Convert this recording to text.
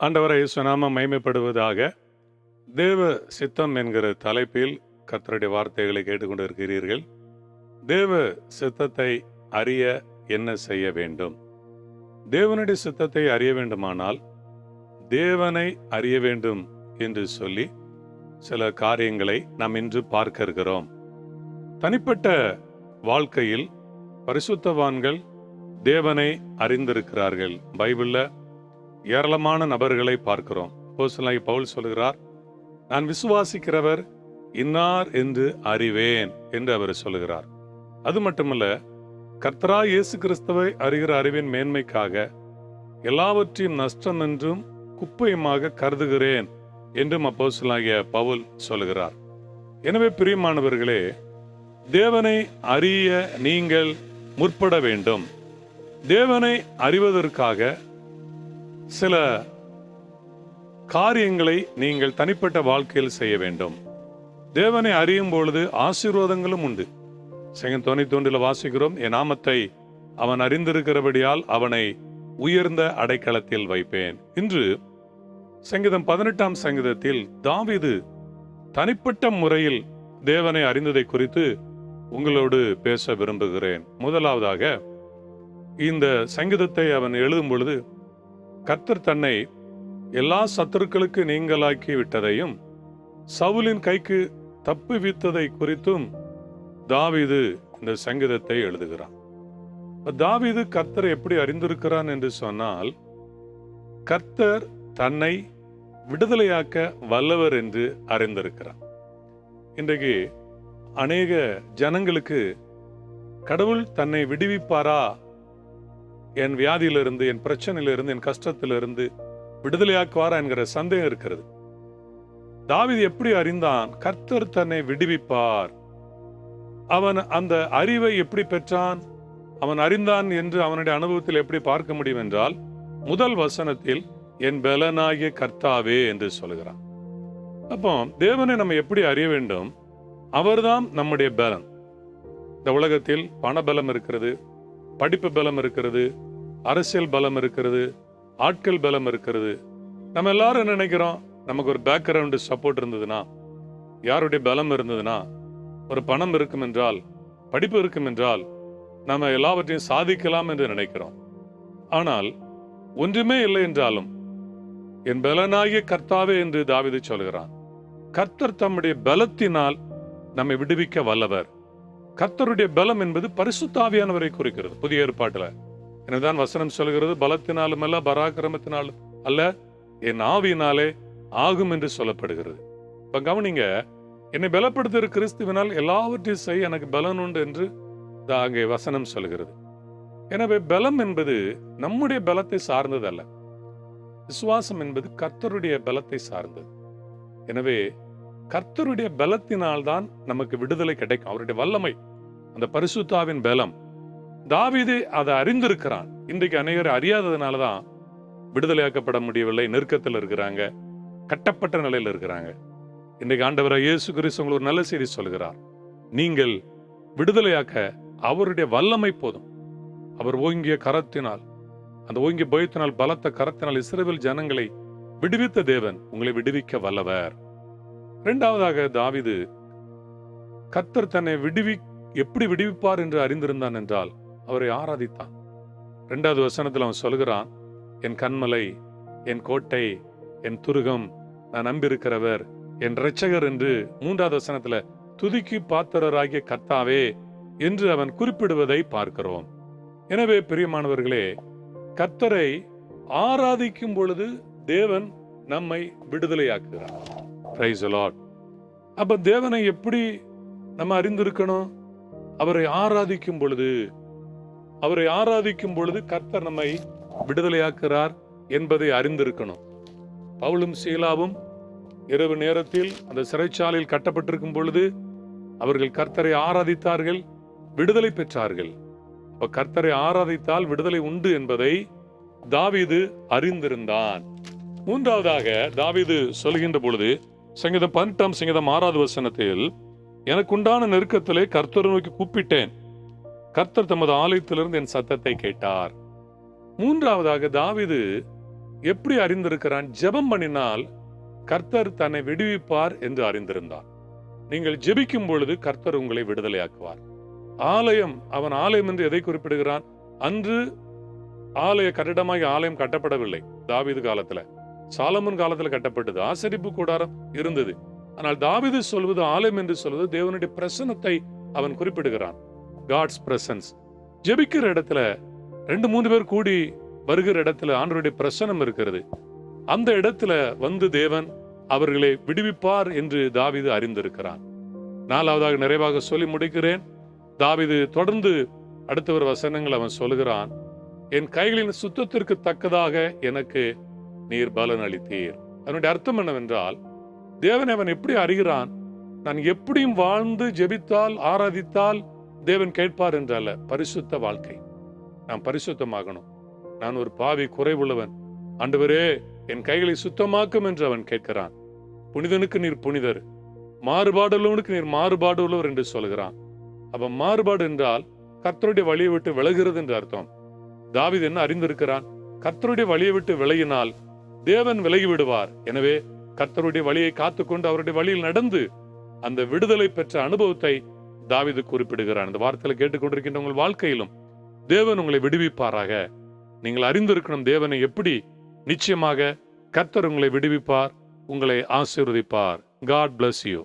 ஆண்டவரை சுனாம மைமைப்படுவதாக தேவ சித்தம் என்கிற தலைப்பில் கத்தருடைய வார்த்தைகளை கேட்டுக்கொண்டு இருக்கிறீர்கள் தேவ சித்தத்தை அறிய என்ன செய்ய வேண்டும்? தேவனுடைய சித்தத்தை அறிய வேண்டுமானால் தேவனை அறிய வேண்டும் என்று சொல்லி சில காரியங்களை நாம் இன்று பார்க்க இருக்கிறோம் தனிப்பட்ட வாழ்க்கையில் பரிசுத்தவான்கள் தேவனை அறிந்திருக்கிறார்கள். பைபிளில் ஏராளமான நபர்களை பார்க்கிறோம். அப்போஸ்தலனாகிய பவுல் சொல்கிறார் நான் விசுவாசிக்கிறவர் இன்னார் என்று அறிவேன் என்று அவர் சொல்கிறார் அது மட்டுமல்ல கர்த்தரா இயேசு கிறிஸ்துவை அறிகிற அறிவின் மேன்மைக்காக எல்லாவற்றையும் நஷ்டம் என்றும் குப்பையுமாக கருதுகிறேன் என்றும் அப்போசலாகிய பவுல் சொல்கிறார் எனவே பிரியமானவர்களே தேவனை அறிய நீங்கள் முற்பட வேண்டும். தேவனை அறிவதற்காக சில காரியங்களை நீங்கள் தனிப்பட்ட வாழ்க்கையில் செய்ய வேண்டும். தேவனை அறியும் பொழுது ஆசீர்வாதங்களும் உண்டு. செகன் துணை ஒன்றில் வாசிக்கிறோம் என் நாமத்தை அவன் அறிந்திருக்கிறபடியால் அவனை உயர்ந்த அடைக்கலத்தில் வைப்பேன். இன்று சங்கீதம் பதினெட்டாம் சங்கீதத்தில் தாவிது தனிப்பட்ட முறையில் தேவனை அறிந்ததை குறித்து உங்களோடு பேச விரும்புகிறேன். முதலாவதாக இந்த சங்கீதத்தை அவன் எழுதும் பொழுது கர்த்தர் தன்னை எல்லா சத்துருக்களுக்கு நீங்களாக்கி விட்டதையும் சவுலின் கைக்கு தப்பு வித்ததை குறித்தும் தாவிது இந்த சங்கீதத்தை எழுதுகிறான். தாவிது தாவீது கர்த்தரை எப்படி அறிந்திருக்கிறான் என்று சொன்னால் கர்த்தர் தன்னை விடுதலையாக்க வல்லவர் என்று அறிந்திருக்கிறார். இன்றைக்கு அநேக ஜனங்களுக்கு கடவுள் தன்னை விடுவிப்பாரா என் வியாதியிலிருந்து என் பிரச்சனையிலிருந்து என் கஷ்டத்திலிருந்து விடுதலையாக்குவாரா என்கிற சந்தேகம் இருக்கிறது. தாவீது எப்படி அறிந்தான்? கர்த்தர் தன்னை விடுவிப்பார். அவன் அந்த அறிவை எப்படி பெற்றான்? அவன் அறிந்தான் என்று அவனுடைய அனுபவத்தில் எப்படி பார்க்க முடியும் என்றால் முதல் வசனத்தில் என் பலனாகிய கர்த்தாவே என்று சொல்கிறான் அப்போ தேவனை நம்ம எப்படி அறிய வேண்டும்? அவர்தான் நம்முடைய பலன். இந்த உலகத்தில் பணபலம் இருக்கிறது படிப்பு பலம் இருக்கிறது அரசியல் பலம் இருக்கிறது ஆட்கள் பலம் இருக்கிறது. நம்ம எல்லாரும் நினைக்கிறோம்? நமக்கு ஒரு பேக்ரவுண்டு சப்போர்ட் இருந்ததுன்னா யாருடைய பலம் இருந்ததுன்னா ஒரு பணம் இருக்கும் என்றால் படிப்பு இருக்கும் என்றால் நம்ம எல்லாவற்றையும் சாதிக்கலாம் என்று நினைக்கிறோம். ஆனால் ஒன்றுமே இல்லை என்றாலும் என் பலனாகிய கர்த்தாவே என்று தாவிது சொல்கிறான். கர்த்தர் தம்முடைய பலத்தினால் நம்மை விடுவிக்க வல்லவர். கர்த்தருடைய பலம் என்பது பரிசுத்தாவியானவரை குறிக்கிறது. புதிய ஏற்பாட்டில். எனதான் வசனம் சொல்கிறது பலத்தினாலும் அல்ல பராக்கிரமத்தினாலும் அல்ல என் ஆவியினாலே ஆகும் என்று சொல்லப்படுகிறது. இப்ப கவனிங்க என்னை பலப்படுத்துகிற கிறிஸ்துவினால் எல்லாவற்றையும் செய்ய எனக்கு பலன் உண்டு என்று தான் அங்கே வசனம் சொல்கிறது. எனவே பலம் என்பது நம்முடைய பலத்தை சார்ந்தது அல்ல விசுவாசம் என்பது கர்த்தருடைய பலத்தை சார்ந்தது. எனவே கர்த்தருடைய பலத்தினால்தான் நமக்கு விடுதலை கிடைக்கும். அவருடைய வல்லமை அந்த பரிசுத்தாவின் பலம். தாவிது அதை அறிந்திருக்கிறான். இன்றைக்கு அநேகர் அறியாததுனால தான் விடுதலையாக்கப்பட முடியவில்லை நெருக்கத்தில் இருக்கிறாங்க கட்டப்பட்ட நிலையில் இருக்கிறாங்க. இன்றைக்கு ஆண்டவராக இயேசு கிறிஸ்து உங்களுக்கு ஒரு நல்ல செய்தி சொல்கிறார். நீங்கள் விடுதலையாக்க அவருடைய வல்லமை போதும். அவர் ஓங்கிய கரத்தினால் அந்த ஓங்கிய பயத்தினால் பலத்த கரத்தினால் இஸ்ரவேல் ஜனங்களை விடுவித்த தேவன் உங்களை விடுவிக்க வல்லவர். இரண்டாவதாக தாவிது கத்தர் தன்னை விடுவி எப்படி விடுவிப்பார் என்று அறிந்திருந்தான் என்றால் அவரை ஆராதித்தான். ரெண்டாவது வசனத்தில் அவன் சொல்கிறான் என் கண்மலை என் கோட்டை என் துருகம் நான் நம்பியிருக்கிறவர் என் இரட்சகர் என்று மூன்றாவது வசனத்துல துதிக்கு பாத்திரராகிய கர்த்தாவே என்று அவன் குறிப்பிடுவதை பார்க்கிறோம். எனவே பிரியமானவர்களே கர்த்தரை ஆராதிக்கும் பொழுது தேவன் நம்மை விடுதலையாக்குகிறார். பிரைஸ் the அப்ப தேவனை எப்படி நம்ம அறிந்திருக்கணும்? அவரை ஆராதிக்கும் பொழுது அவரை ஆராதிக்கும் பொழுது கர்த்தர் நம்மை விடுதலையாக்குறார் என்பதை அறிந்திருக்கணும். பவுலும் சீலாவும் இரவு நேரத்தில் அந்த சிறைச்சாலையில் கட்டப்பட்டிருக்கும் பொழுது அவர்கள் கர்த்தரை ஆராதித்தார்கள் விடுதலை பெற்றார்கள். அப்ப கர்த்தரை ஆராதித்தால் விடுதலை உண்டு என்பதை தாவிது அறிந்திருந்தான். மூன்றாவதாக தாவிது சொல்கின்ற பொழுது சங்கீதம் பதினெட்டாம் சங்கீதம் ஆறாவது வசனத்தில் எனக்கு உண்டான நெருக்கத்திலே கர்த்தர் நோக்கி கூப்பிட்டேன். கர்த்தர் தமது ஆலயத்திலிருந்து என் சத்தத்தை கேட்டார். மூன்றாவதாக தாவிது எப்படி அறிந்திருக்கிறான்? ஜெபம் பண்ணினால் கர்த்தர் தன்னை விடுவிப்பார் என்று அறிந்திருந்தார். நீங்கள் ஜெபிக்கும் பொழுது கர்த்தர் உங்களை விடுதலையாக்குவார். ஆலயம் அவன் ஆலயம் என்று எதை குறிப்பிடுகிறான்? அன்று ஆலய கட்டிடமாகி ஆலயம் கட்டப்படவில்லை. தாவிது காலத்துல. சாலமன் காலத்துல கட்டப்பட்டது. ஆசரிப்பு கூடாரம் இருந்தது. ஆனால் தாவிது சொல்வது ஆலயம் என்று சொல்வது தேவனுடைய பிரசன்னத்தை அவன் குறிப்பிடுகிறான். காட்ஸ் பிரசன்ஸ் ஜெபிக்கிற இடத்துல ரெண்டு மூணு பேர் கூடி வருகிற இடத்துல ஆண்டருடைய பிரசனம் இருக்கிறது. அந்த இடத்துல வந்து தேவன் அவர்களை விடுவிப்பார் என்று தாவிது அறிந்திருக்கிறான். நாலாவதாக நிறைவாக சொல்லி முடிக்கிறேன். தாவிது தொடர்ந்து அடுத்த ஒரு வசனங்கள் அவன் சொல்லுகிறான். என் கைகளின் சுத்தத்திற்கு தக்கதாக எனக்கு நீர் பலன் அளித்தீர். அதனுடைய அர்த்தம் என்னவென்றால் தேவன் அவன் எப்படி அறிகிறான்? நான் எப்படியும் வாழ்ந்து ஜெபித்தால் ஆராதித்தால் தேவன் கேட்பார் என்றால பரிசுத்த வாழ்க்கை. நான் பரிசுத்தமாகணும். நான் ஒரு பாவி குறைவுள்ளவன். ஆண்டவரே என் கைகளை சுத்தமாக்கும் என்று அவன் கேட்கிறான். புனிதனுக்கு நீர் புனிதர். மாறுபாடுள்ளவனுக்கு நீர் மாறுபாடு உள்ளவர் என்று சொல்கிறான். அப்ப மாறுபாடு என்றால் கர்த்தருடைய வழியை விட்டு விலகிறது என்று அர்த்தம். தாவீது என்ன அறிந்திருக்கிறான்? கர்த்தருடைய வழியை விட்டு விலகினால் தேவன் விலகி விடுவார் எனவே கர்த்தருடைய வழியை காத்துக்கொண்டு அவருடைய வழியில் நடந்து அந்த விடுதலை பெற்ற அனுபவத்தை தாவிது குறிப்பிடுகிறான் இந்த வார்த்தையில கேட்டுக்கொண்டிருக்கின்ற உங்கள் வாழ்க்கையிலும் தேவன் உங்களை விடுவிப்பாராக. நீங்கள் அறிந்திருக்கணும் தேவனை எப்படி நிச்சயமாக கர்த்தர் உங்களை விடுவிப்பார் உங்களை ஆசீர்வதிப்பார். God bless you